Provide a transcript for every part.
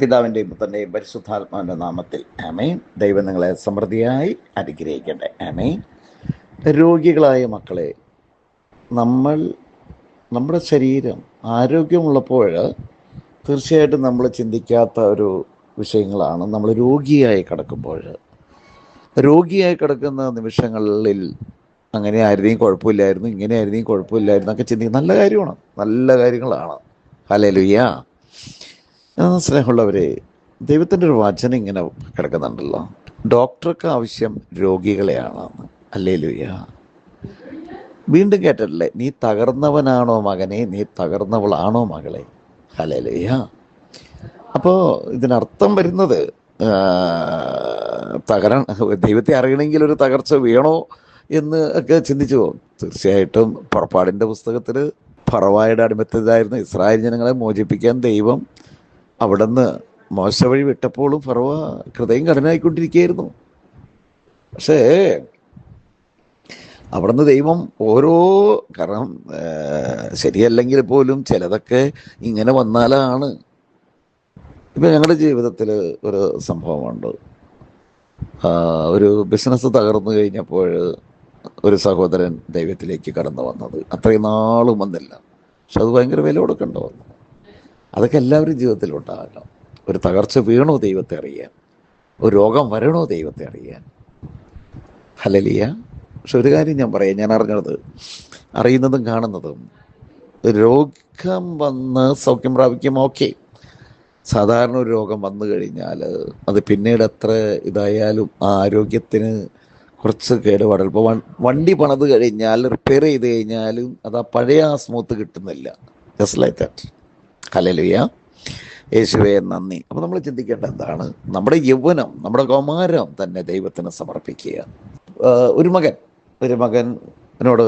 പിതാവിന്റെയും പുത്രന്റെയും പരിശുദ്ധാത്മാവിന്റെ നാമത്തിൽ ആമേൻ. ദൈവം നിങ്ങളെ സമൃദ്ധിയായി അനുഗ്രഹിക്കട്ടെ. ആമേൻ. രോഗികളായ മക്കളെ നമ്മൾ നമ്മുടെ ശരീരം ആരോഗ്യമുള്ളപ്പോൾ തീർച്ചയായിട്ടും നമ്മൾ ചിന്തിക്കാത്ത ഒരു വിഷയങ്ങളാണ്. നമ്മൾ രോഗിയായി കിടക്കുമ്പോൾ. രോഗിയായി കിടക്കുന്ന നിമിഷങ്ങളിൽ അങ്ങനെ ആയിരുന്നെങ്കിൽ കുഴപ്പമില്ലായിരുന്നു ഇങ്ങനെ ആയിരുന്നെങ്കിൽ കുഴപ്പമില്ലായിരുന്നു ഒക്കെ ചിന്തിക്കും നല്ല കാര്യമാണ്. നല്ല കാര്യങ്ങളാണ്. ഹലലുയ്യ സ്നേഹമുള്ളവരെ ദൈവത്തിന്റെ ഒരു വചനം ഇങ്ങനെ കിടക്കുന്നുണ്ടല്ലോ. ഡോക്ടർക്ക് ആവശ്യം രോഗികളെയാണ് അല്ലേ വീണ്ടും കേട്ടിട്ടില്ലേ? നീ തകർന്നവനാണോ മകനെ? നീ തകർന്നവളാണോ മകളെ? ഹലലുയ്യ അപ്പോൾ ഇതിനർത്ഥം വരുന്നത് തകര ദൈവത്തെ അറിയണമെങ്കിൽ ഒരു തകർച്ച വേണോ എന്ന് ഒക്കെ ചിന്തിച്ചു പോകും. തീർച്ചയായിട്ടും പുറപ്പാടിന്റെ പുസ്തകത്തിൽ ഫറവായുടെ അടിമത്തതായിരുന്ന ഇസ്രായേൽ ജനങ്ങളെ മോചിപ്പിക്കാൻ ദൈവം അവിടുന്ന് മോശ വഴി വിട്ടപ്പോഴും ഫറവ ഹൃദയം കഠിനായിക്കൊണ്ടിരിക്കുകയായിരുന്നു. പക്ഷേ അവിടുന്ന് ദൈവം ഓരോ കാരണം ശരിയല്ലെങ്കിൽ പോലും ചിലതൊക്കെ ഇങ്ങനെ വന്നാലാണ്. ഇപ്പം ഞങ്ങളുടെ ജീവിതത്തിൽ ഒരു സംഭവമുണ്ട്. ഒരു ബിസിനസ് തകർന്നു കഴിഞ്ഞപ്പോൾ ഒരു സഹോദരൻ ദൈവത്തിലേക്ക് കടന്നു വന്നത്. അത്രയും നാളും വന്നില്ല. പക്ഷെ അത് ഭയങ്കര വില കൊടുക്കേണ്ട വന്നു. അതൊക്കെ എല്ലാവരും ജീവിതത്തിൽ ഒരു തകർച്ച വീണോ ദൈവത്തെ അറിയാൻ? ഒരു രോഗം വരണോ ദൈവത്തെ അറിയാൻ? ഹലലിയ പക്ഷെ ഒരു കാര്യം ഞാൻ പറയാം. ഞാൻ അറിഞ്ഞത് അറിയുന്നതും കാണുന്നതും രോഗം വന്ന് സൗഖ്യം പ്രാപിക്കും ഓക്കെ. സാധാരണ ഒരു രോഗം വന്നു കഴിഞ്ഞാൽ അത് പിന്നീട് എത്ര ഇതായാലും ആ ആരോഗ്യത്തിന് കുറച്ച് കേടുപാടുകൾ. ഇപ്പോൾ വണ്ടി പണത് കഴിഞ്ഞാൽ റിപ്പയർ ചെയ്ത് കഴിഞ്ഞാലും അത് ആ പഴയ ആ സ്മൂത്ത് കിട്ടുന്നില്ല. ജസ്റ്റ് ലൈക്ക് ദാറ്റ് ഹലലുയ യേശുവേ നന്ദി. അപ്പോൾ നമ്മൾ ചിന്തിക്കേണ്ട എന്താണ്? നമ്മുടെ യൗവനം നമ്മുടെ കൗമാരം തന്നെ ദൈവത്തിന് സമർപ്പിക്കുക. ഒരു മകൻ ഒരു മകനോട്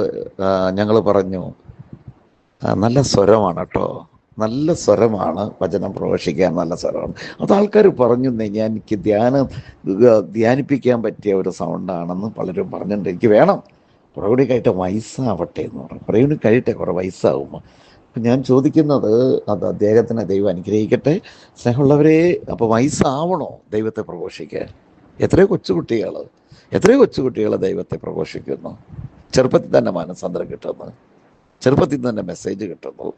ഞങ്ങൾ പറഞ്ഞു നല്ല സ്വരമാണ് കേട്ടോ നല്ല സ്വരമാണ്. വചനം പ്രവേശിക്കാൻ നല്ല സ്വരമാണ്. അത് ആൾക്കാർ പറഞ്ഞു "നെ, ഞാൻ എനിക്ക് ധ്യാനം ധ്യാനിപ്പിക്കാൻ പറ്റിയ ഒരു സൗണ്ടാണെന്ന് പലരും പറഞ്ഞിട്ടുണ്ട് എനിക്ക് വേണം. കുറേ കൂടി കഴിയിട്ട് വയസ്സാവട്ടെ എന്ന് പറഞ്ഞു. കുറേ കൂടി കഴിയട്ടെ കുറേ വയസ്സാവുമ്പോൾ ഞാൻ ചോദിക്കുന്നത് അത് അദ്ദേഹത്തിന് ദൈവം അനുഗ്രഹിക്കട്ടെ. സ്നേഹമുള്ളവരെ അപ്പോൾ വയസ്സാവണോ ദൈവത്തെ പ്രഘോഷിക്കാൻ? എത്രയോ കൊച്ചുകുട്ടികൾ എത്രയോ കൊച്ചുകുട്ടികൾ ദൈവത്തെ പ്രഘോഷിക്കുന്നു. ചെറുപ്പത്തിൽ തന്നെ മാനസാന്തരം കിട്ടുന്നു. ചെറുപ്പത്തിൽ തന്നെ മെസ്സേജ് കിട്ടുന്നു.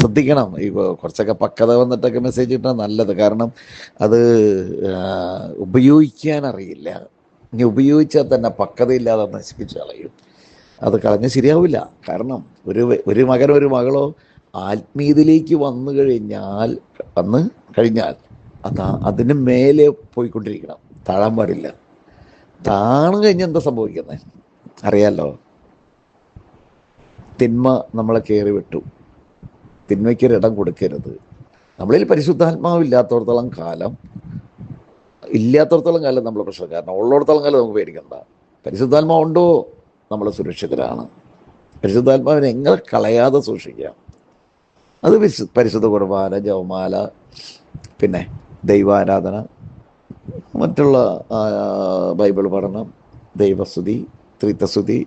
ശ്രദ്ധിക്കണം ഈ കുറച്ചൊക്കെ പക്വത വന്നിട്ടൊക്കെ മെസ്സേജ് കിട്ടാൻ നല്ലത്. കാരണം അത് ഉപയോഗിക്കാൻ അറിയില്ല. ഇനി ഉപയോഗിച്ചാൽ തന്നെ പക്വതയില്ലാതെ നശിപ്പിച്ച് കളയും. അത് കളഞ്ഞ് ശരിയാവില്ല. കാരണം ഒരു ഒരു മകനോ ഒരു മകളോ ആത്മീയതയിലേക്ക് വന്നു കഴിഞ്ഞാൽ വന്ന് കഴിഞ്ഞാൽ അതാ അതിന് മേലെ പോയിക്കൊണ്ടിരിക്കണം. താഴാൻ പാടില്ല. താണു കഴിഞ്ഞാൽ എന്താ സംഭവിക്കുന്നത് അറിയാലോ? തിന്മ നമ്മളെ കയറി വിട്ടു. തിന്മയ്ക്കൊരിടം കൊടുക്കരുത്. നമ്മളിൽ പരിശുദ്ധാത്മാവ് ഇല്ലാത്തടത്തോളം കാലം ഇല്ലാത്തടത്തോളം കാലം നമ്മൾ കാരണം ഉള്ളിടത്തോളം കാലം നമുക്ക് പേടിക്കണ്ട. പരിശുദ്ധാത്മാവ് ഉണ്ടോ നമ്മൾ സുരക്ഷിതരാണ്. പരിശുദ്ധാത്മാവിനെ എങ്ങനെ കളയാതെ സൂക്ഷിക്കാം? അത് വിശു പരിശുദ്ധ കുർബാന ജവമാല പിന്നെ ദൈവാരാധന മറ്റുള്ള ബൈബിൾ പഠനം ദൈവസ്തുതി ത്രിത്വസ്തുതി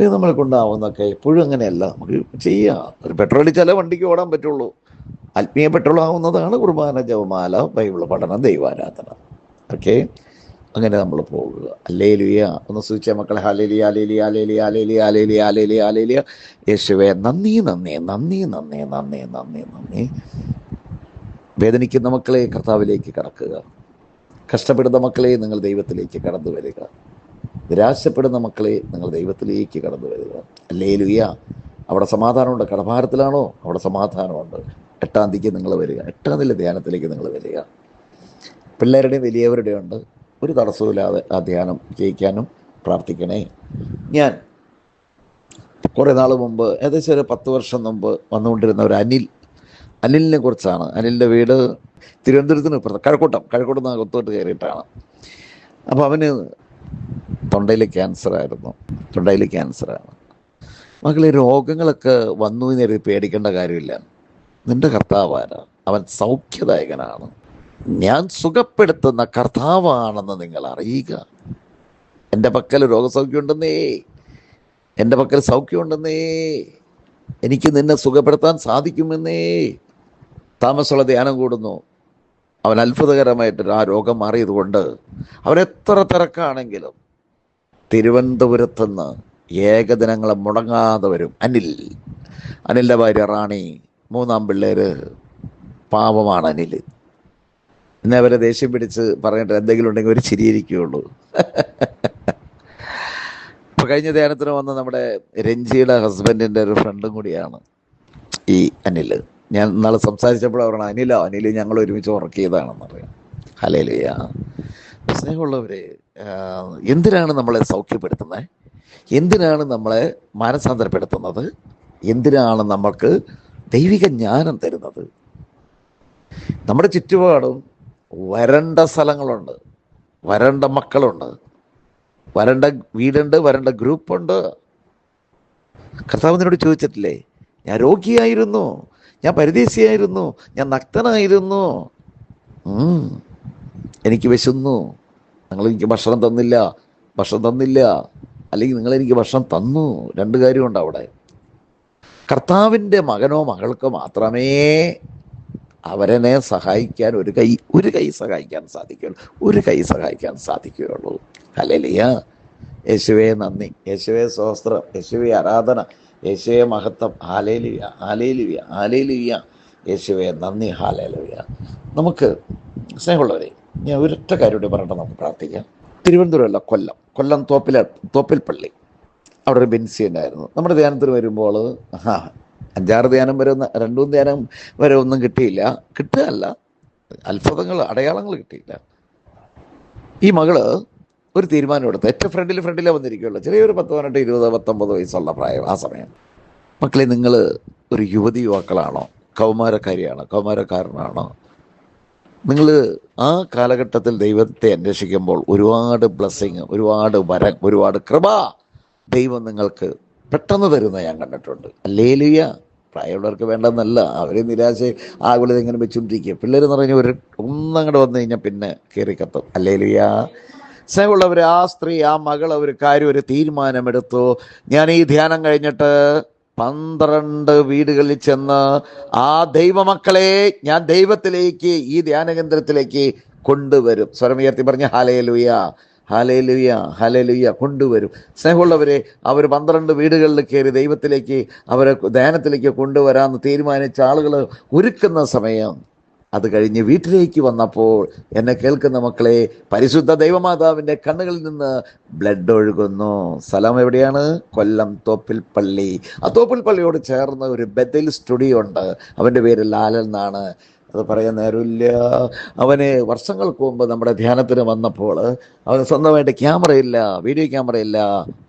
ഇത് നമ്മളെ കൊണ്ടാവുന്നൊക്കെ എപ്പോഴും അങ്ങനെയല്ല. നമുക്ക് ചെയ്യാം. ഒരു പെട്രോൾ അടിച്ചാലേ വണ്ടിക്ക് ഓടാൻ പറ്റുള്ളൂ. ആത്മീയ പെട്രോൾ ആവുന്നതാണ് കുർബാന ജവമാല ബൈബിൾ പഠനം ദൈവാരാധന. ഓക്കെ? അങ്ങനെ നമ്മൾ പോകുക. അല്ലേ ലുയ ഒന്ന് സൂചിച്ച മക്കളെ ഹലേലി അലേലി അലേലി അലേലി അലേലി അലേലി അലേലിയ യേശുവെ നന്ദി നന്ദി നന്ദി നന്ദി നന്ദി നന്ദി നന്ദി. വേദനിക്കുന്ന മക്കളെ കർത്താവിലേക്ക് കടക്കുക. കഷ്ടപ്പെടുന്ന മക്കളെ നിങ്ങൾ ദൈവത്തിലേക്ക് കടന്നു വരിക. നിരാശപ്പെടുന്ന മക്കളെ നിങ്ങൾ ദൈവത്തിലേക്ക് കടന്നു വരിക. അല്ലേ ലുയ്യ അവിടെ സമാധാനമുണ്ട്. കടഭാരത്തിലാണോ? അവിടെ സമാധാനമുണ്ട്. എട്ടാം തീയതിക്ക് നിങ്ങൾ വരിക. എട്ടാം തീയതി ധ്യാനത്തിലേക്ക് നിങ്ങൾ വരിക. പിള്ളേരുടെയും വലിയവരുടെയും ഉണ്ട്. ഒരു തടസ്സമില്ലാതെ ആ ധ്യാനം ജയിക്കാനും പ്രാർത്ഥിക്കണേ. ഞാൻ കുറേ നാൾ മുമ്പ് ഏകദേശം ഒരു പത്ത് വർഷം മുമ്പ് വന്നുകൊണ്ടിരുന്ന ഒരു അനിൽ അനിലിനെ കുറിച്ചാണ്. അനിലിന്റെ വീട് തിരുവനന്തപുരത്തിന് ഇപ്പുറത്ത് കഴക്കൂട്ടം. കഴക്കൂട്ടം നിന്ന് കൊത്തോട്ട് കയറിയിട്ടാണ്. അപ്പോൾ അവന് തൊണ്ടയിൽ ക്യാൻസർ ആയിരുന്നു. തൊണ്ടയിൽ ക്യാൻസറാണ് മക്കളെ രോഗങ്ങളൊക്കെ വന്നു എന്ന് പേടിക്കേണ്ട കാര്യമില്ല. നിന്റെ കർത്താവാരാ അവൻ സൗഖ്യദായകനാണ്. ഞാൻ സുഖപ്പെടുത്തുന്ന കർത്താവാണെന്ന് നിങ്ങൾ അറിയുക. എന്റെ പക്കൽ രോഗസൗഖ്യമുണ്ടെന്നേ. എന്റെ പക്കൽ സൗഖ്യമുണ്ടെന്നേ. എനിക്ക് നിന്നെ സുഖപ്പെടുത്താൻ സാധിക്കുമെന്നേ. താമസമുള്ള ധ്യാനം കൂടുന്നു. അവൻ അത്ഭുതകരമായിട്ട് ആ രോഗം മാറിയതുകൊണ്ട് അവൻ എത്ര തിരക്കാണെങ്കിലും തിരുവനന്തപുരത്തുനിന്ന് ഏകദിനങ്ങളെ മുടങ്ങാതെ വരും. അനിൽ. അനിലിന്റെ ഭാര്യ റാണി. മൂന്നാം പിള്ളേര്. പാവമാണ് അനിൽ. ഇന്ന് അവരെ ദേഷ്യം പിടിച്ച് പറഞ്ഞിട്ട് എന്തെങ്കിലും ഉണ്ടെങ്കിൽ ഒരു ചിരിയിരിക്കുകയുള്ളൂ. ഇപ്പൊ കഴിഞ്ഞ ധ്യാനത്തിന് വന്ന നമ്മുടെ രഞ്ജിയുടെ ഹസ്ബൻഡിന്റെ ഒരു ഫ്രണ്ടും കൂടിയാണ് ഈ അനിൽ ഞാൻ നാളെ സംസാരിച്ചപ്പോൾ പറഞ്ഞു അനിലോ അനിൽ ഞങ്ങൾ ഒരുമിച്ച് ഉറക്കിയതാണെന്ന് പറയാം. ഹലേലിയ സ്നേഹമുള്ളവരെ എന്തിനാണ് നമ്മളെ സൗഖ്യപ്പെടുത്തുന്നത് എന്തിനാണ് നമ്മളെ മാനസാന്തരപ്പെടുത്തുന്നത്? എന്തിനാണ് നമ്മൾക്ക് ദൈവിക ജ്ഞാനം തരുന്നത്? നമ്മുടെ ചുറ്റുപാടും വരണ്ട സ്ഥലങ്ങളുണ്ട്. വരണ്ട മക്കളുണ്ട്. വരണ്ട വീടുണ്ട് വരണ്ട ഗ്രൂപ്പുണ്ട്. കർത്താവിനോട് ചോദിച്ചിട്ടില്ലേ ഞാൻ രോഗിയായിരുന്നു ഞാൻ പരിദേശിയായിരുന്നു ഞാൻ നക്തനായിരുന്നു എനിക്ക് വിശന്നു. നിങ്ങൾ എനിക്ക് ഭക്ഷണം തന്നില്ല ഭക്ഷണം തന്നില്ല. അല്ലെങ്കിൽ നിങ്ങൾ എനിക്ക് ഭക്ഷണം തന്നു. രണ്ട് കാര്യമുണ്ട് അവിടെ. കർത്താവിന്റെ മകനോ മകൾക്കോ മാത്രമേ അവരനെ സഹായിക്കാൻ ഒരു കൈ ഒരു കൈ സഹായിക്കാൻ സാധിക്കുകയുള്ളൂ. ഒരു കൈ സഹായിക്കാൻ സാധിക്കുകയുള്ളൂ. ഹലലിയ യേശുവെ നന്ദി. യേശുവെ സ്വസ്ത്രം യേശുവെ ആരാധന. യേശുവെ മഹത്വം. ആലേലിയ ആലേലിയ ആലേലിയ യേശുവെ നന്ദി. ഹാലേലിയ നമുക്ക് സ്നേഹമുള്ളവരെ ഞാൻ ഒരൊറ്റ കാര്യം കൂടി പറഞ്ഞിട്ട് നമുക്ക് പ്രാർത്ഥിക്കാം. തിരുവനന്തപുരമല്ല കൊല്ലം. കൊല്ലം തോപ്പിലെ തോപ്പിൽ പള്ളി അവിടെ ഒരു ബെൻസി ആയിരുന്നു നമ്മുടെ ധ്യാനത്തിന് വരുമ്പോൾ അഞ്ചാറ് ധ്യാനം വരെ ഒന്ന് രണ്ടും ധ്യാനം വരെ ഒന്നും കിട്ടിയില്ല. കിട്ടുകയല്ല. അത്ഭുതങ്ങൾ അടയാളങ്ങൾ കിട്ടിയില്ല. ഈ മകൾ ഒരു തീരുമാനം എടുത്തു ഏറ്റവും ഫ്രണ്ടിൽ ഫ്രണ്ടിലേ വന്നിരിക്കുകയുള്ളൂ. ചെറിയൊരു പത്ത് പതിനെട്ട് ഇരുപത് പത്തൊമ്പത് വയസ്സുള്ള പ്രായം ആ സമയം. മക്കളെ നിങ്ങൾ ഒരു യുവതി യുവാക്കളാണോ? കൗമാരക്കാരിയാണോ? കൗമാരക്കാരനാണോ? നിങ്ങൾ ആ കാലഘട്ടത്തിൽ ദൈവത്തെ അന്വേഷിക്കുമ്പോൾ ഒരുപാട് ബ്ലെസ്സിങ് ഒരുപാട് വരം ഒരുപാട് കൃപ ദൈവം നിങ്ങൾക്ക് പെട്ടെന്ന് തരുന്ന ഞാൻ കണ്ടിട്ടുണ്ട്. അല്ലേലുയ പ്രായമുള്ളവർക്ക് വേണ്ടെന്നല്ല അവർ നിരാശ ആകുലത ഇങ്ങനെ വെച്ചുകൊണ്ടിരിക്കുക. പിള്ളേർ എന്ന് പറഞ്ഞാൽ ഒരു ഒന്നങ്ങോട്ട് വന്നു കഴിഞ്ഞാൽ പിന്നെ കയറി കത്തും. അല്ലേലുയ. സ്നേഹമുള്ളവർ ആ സ്ത്രീ ആ മകൾ ഒരു കാര്യം ഒരു തീരുമാനമെടുത്തു. ഞാൻ ഈ ധ്യാനം കഴിഞ്ഞിട്ട് പന്ത്രണ്ട് വീടുകളിൽ ചെന്ന് ആ ദൈവമക്കളെ ഞാൻ ദൈവത്തിലേക്ക് ഈ ധ്യാനകേന്ദ്രത്തിലേക്ക് കൊണ്ടുവരും. സ്വരമുയർത്തി പറഞ്ഞ ഹാലയലുയ ഹാലേലുയ ഹലലുയ കൊണ്ടുവരും. സ്നേഹമുള്ളവരെ അവർ പന്ത്രണ്ട് വീടുകളിൽ കയറി ദൈവത്തിലേക്ക് അവരെ ധ്യാനത്തിലേക്ക് കൊണ്ടുവരാമെന്ന് തീരുമാനിച്ച ആളുകൾ ഒരുക്കുന്ന സമയം. അത് കഴിഞ്ഞ് വീട്ടിലേക്ക് വന്നപ്പോൾ എന്നെ കേൾക്കുന്ന മക്കളെ പരിശുദ്ധ ദൈവമാതാവിന്റെ കണ്ണുകളിൽ നിന്ന് ബ്ലഡ് ഒഴുകുന്നു. സ്ഥലം എവിടെയാണ്? കൊല്ലം തോപ്പിൽ പള്ളി ആ തോപ്പിൽ പള്ളിയോട് ചേർന്ന് ഒരു ബദൽ സ്റ്റുഡിയോ ഉണ്ട്. അവന്റെ പേര് ലാലൻ എന്നാണ്. അത് പറയാൻ നേരമില്ല. അവന് വർഷങ്ങൾക്ക് മുമ്പ് നമ്മുടെ ധ്യാനത്തിന് വന്നപ്പോൾ അവന് സ്വന്തമായിട്ട് ക്യാമറയില്ല വീഡിയോ ക്യാമറയില്ല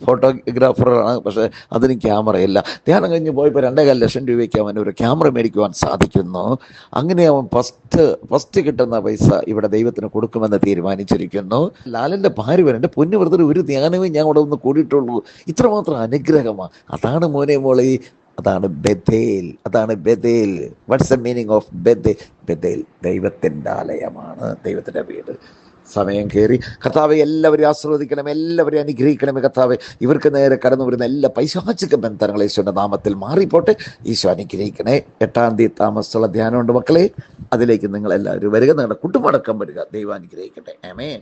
ഫോട്ടോഗ്രാഫറാണ് പക്ഷേ അതിന് ക്യാമറയില്ല ധ്യാനം കഴിഞ്ഞ് പോയപ്പോൾ രണ്ടേകാൽ ലക്ഷം രൂപയ്ക്ക് അവന് ഒരു ക്യാമറ മേടിക്കുവാൻ സാധിക്കുന്നു. അങ്ങനെ അവൻ ഫസ്റ്റ് ഫസ്റ്റ് കിട്ടുന്ന പൈസ ഇവിടെ ദൈവത്തിന് കൊടുക്കുമെന്ന് തീരുമാനിച്ചിരിക്കുന്നു. ലാലിന്റെ ഭാര്യ എന്റെ പൊന്നു ഒരു ധ്യാനമേ ഞാൻ ഇവിടെ ഒന്ന് കൂടിയിട്ടുള്ളൂ. ഇത്രമാത്രം അനുഗ്രഹമാണ്. അതാണ് മോനെ മോളെ അതാണ് ബദേൽ അതാണ് Bethel what's the meaning of Bethel Bethel ദൈവത്തിന്റെ ആലയമാണ് ദൈവത്തിന്റെ വീട്. സമയം കയറി. കർത്താവെ എല്ലാവരും ആസ്വദിക്കണം എല്ലാവരെയും അനുഗ്രഹിക്കണമേ കർത്താവെ. ഇവർക്ക് നേരെ കടന്നു വരുന്ന എല്ലാ പൈശാചിക ബന്ധനങ്ങൾ ഈശോന്റെ നാമത്തിൽ മാറിപ്പോട്ടെ. ഈശോ അനുഗ്രഹിക്കണേ. എട്ടാം തീയതി താമസമുള്ള ധ്യാനമുണ്ട് മക്കളെ. അതിലേക്ക് നിങ്ങൾ എല്ലാവരും വരിക. നിങ്ങളുടെ കുട്ടുമടക്കം വരിക. ദൈവം അനുഗ്രഹിക്കട്ടെ. ആമേൻ